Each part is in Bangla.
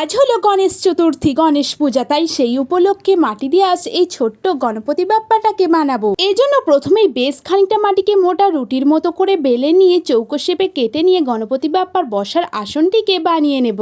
আজ হলো গণেশ চতুর্থী। গণেশ পূজা, তাই সেই উপলক্ষে মাটি দিয়ে আজ এই ছোট্ট গণপতি বাপ্পাটাকে বানাবো। এই জন্য প্রথমেই বেশ খানিকটা মাটিকে মোটা রুটির মতো করে বেলে নিয়ে চৌকো শেপে কেটে নিয়ে গণপতি বাপ্পার বসার আসনটিকে বানিয়ে নেব।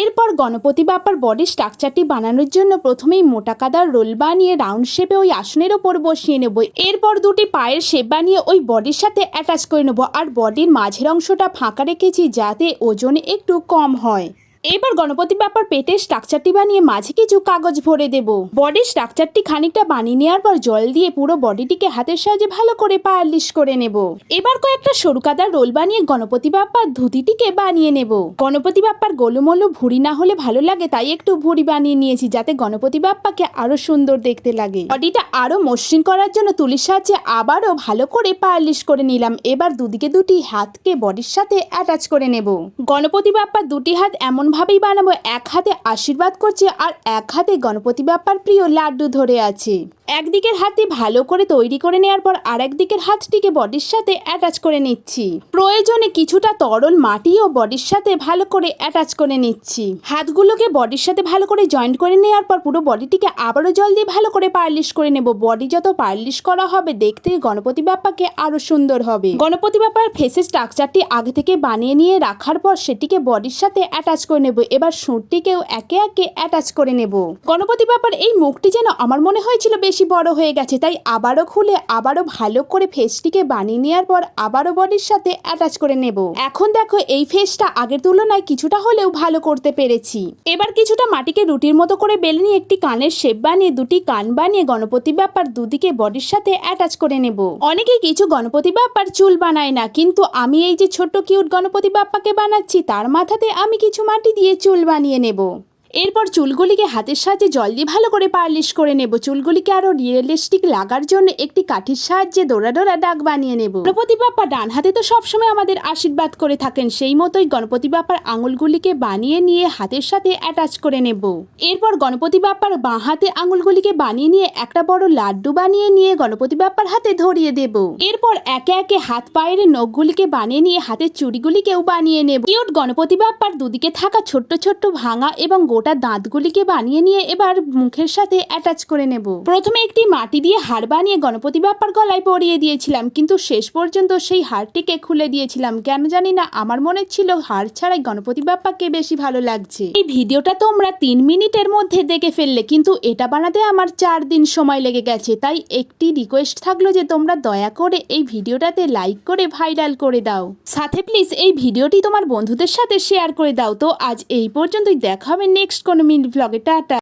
এরপর গণপতি বাপ্পার বডি স্ট্রাকচারটি বানানোর জন্য প্রথমেই মোটা কাদার রোল বানিয়ে রাউন্ড শেপে ওই আসনের ওপর বসিয়ে নেব। এরপর দুটি পায়ের শেপ বানিয়ে ওই বডির সাথে অ্যাটাচ করে নেব। আর বডির মাঝের অংশটা ফাঁকা রেখেছি যাতে ওজনে একটু কম হয়। এবার গণপতি বাপ্পার পেটের স্ট্রাকচারটি বানিয়ে মাঝে কিছু কাগজ ভরে দেব। বডির স্ট্রাকচারটি খানিকটা বানিয়ে নেওয়ার পর জল দিয়ে পুরো বডিটিকে হাতের সাহায্যে ভালো করে পালিশ করে নেব। এবার কয়েকটা সরু কাদার রোল বানিয়ে গণপতি বাপ্পার ধুতিটিকে বানিয়ে নেব। গণপতি বাপ্পার গোলুমলু ভুড়ি না হলে ভালো লাগে, তাই একটু ভুড়ি বানিয়ে নিয়েছি যাতে গণপতি বাপ্পাকে আরও সুন্দর দেখতে লাগে। বডিটা আরও মসৃণ করার জন্য তুলির সাহায্যে আবারও ভালো করে পালিশ করে নিলাম। এবার দুদিকে দুটি হাতকে বডির সাথে অ্যাটাচ করে নেব। গণপতি বাপ্পার দুটি হাত এমন ভাবেই বানাবো, এক হাতে আশীর্বাদ করছে আর এক হাতে গণপতি বাপ্পার প্রিয় লাড্ডু ধরে আছে। একদিকের হাতে ভালো করে তৈরি করে নেওয়ার পর আর একদিকের হাতটিকে বডির সাথে অ্যাটাচ করে নিচ্ছি। প্রয়োজনে কিছুটা তরল মাটি ও বডির সাথে ভালো করে অ্যাটাচ করে নিচ্ছি। হাতগুলোকে বডির সাথে ভালো করে জয়েন্ট করে নেওয়ার পর পুরো বডিটিকে আবারও জল দিয়ে ভালো করে পার্লিশ করে নেব। বডি যত পার্লিশ করা হবে দেখতে গণপতি বাপ্পাকে আরও সুন্দর হবে। গণপতি বাপ্পার ফেসের স্ট্রাকচারটি আগে থেকে বানিয়ে নিয়ে রাখার পর সেটিকে বডির সাথে অ্যাটাচ করে নেব। এবার সুরটিকেও একে একে অ্যাটাচ করে নেব। গণপতি বাপ্পার এই মুখটি যেন আমার মনে হয়েছিল বেশি বড় হয়ে গেছে, তাই আবারও খুলে, আবারও ভালো করে ফেসটিকে বানিয়ে নেওয়ার পর আবারও বডির সাথে অ্যাটাচ করে নেব। এখন দেখো, এই ফেসটা আগের তুলনায় কিছুটা হলেও ভালো করতে পেরেছি। এবার কিছুটা মাটিকে রুটির মতো করে বেলে নিয়ে একটি কানের শেপ বানিয়ে, দুটি কান বানিয়ে গণপতি বাপ্পার দুদিকে বডির সাথে অ্যাটাচ করে নেব। অনেকে কিছু গণপতি বাপ্পার চুল বানায় না, কিন্তু আমি এই যে ছোট্ট কিউট গণপতি বাপ্পাকে বানাচ্ছি, তার মাথাতে আমি কিছু মাটি দিয়ে চুল বানিয়ে নেব। এরপর চুলগুলিকে হাতের সাহায্যে জল দিয়ে ভালো করে পালিশ করে নেব। চুলগুলিকে আরও রিয়েলিস্টিক লাগার জন্য একটি কাঠির সাহায্যে ডোরা ডোরা দাগ বানিয়ে নেব। গণপতি বাপ্পা ডান হাতে তো সবসময় আমাদের আশীর্বাদ করে থাকেন, সেই মতোই গণপতি বাপ্পার আঙুলগুলিকে বানিয়ে নিয়ে হাতের সাথে অ্যাটাচ করে নেব। এরপর গণপতি বাপ্পার বাঁ হাতে আঙুলগুলিকে বানিয়ে নিয়ে একটা বড় লাড্ডু বানিয়ে নিয়ে গণপতি বাপ্পার হাতে ধরিয়ে দেব। এরপর একে একে হাত পায়ের নখগুলিকে বানিয়ে নিয়ে হাতের চুড়িগুলিকেও বানিয়ে নেব। কিউট গণপতি বাপ্পার দুদিকে থাকা ছোট্ট ছোট্ট ভাঙা এবং গোটা দাঁতগুলিকে বানিয়ে নিয়ে এবার মুখের সাথে অ্যাটাচ করে নেব। প্রথমে একটি মাটি দিয়ে হাড় বানিয়ে গণপতি বাপ্পার গলায় পরিয়ে দিয়েছিলাম, কিন্তু শেষ পর্যন্ত সেই হাড়টিকে খুলে দিয়েছিলাম। কেন জানি না, আমার মনে ছিল হাড় ছাড়াই গণপতি বাপ্পাকে বেশি ভালো লাগছে। এই ভিডিওটা তোমরা তিন মিনিটের মধ্যে দেখে ফেললে, কিন্তু এটা বানাতে আমার চার দিন সময় লেগে গেছে, তাই একটি রিকোয়েস্ট থাকল যে তোমরা দয়া করে এই ভিডিওটাতে লাইক করে ভাইরাল করে দাও। সাথে প্লিজ এই ভিডিওটি তোমার বন্ধুদের সাথে শেয়ার করে দাও। তো আজ এই পর্যন্তই, দেখা হবে নেক্সট কোনো মিনি ব্লগে টাটা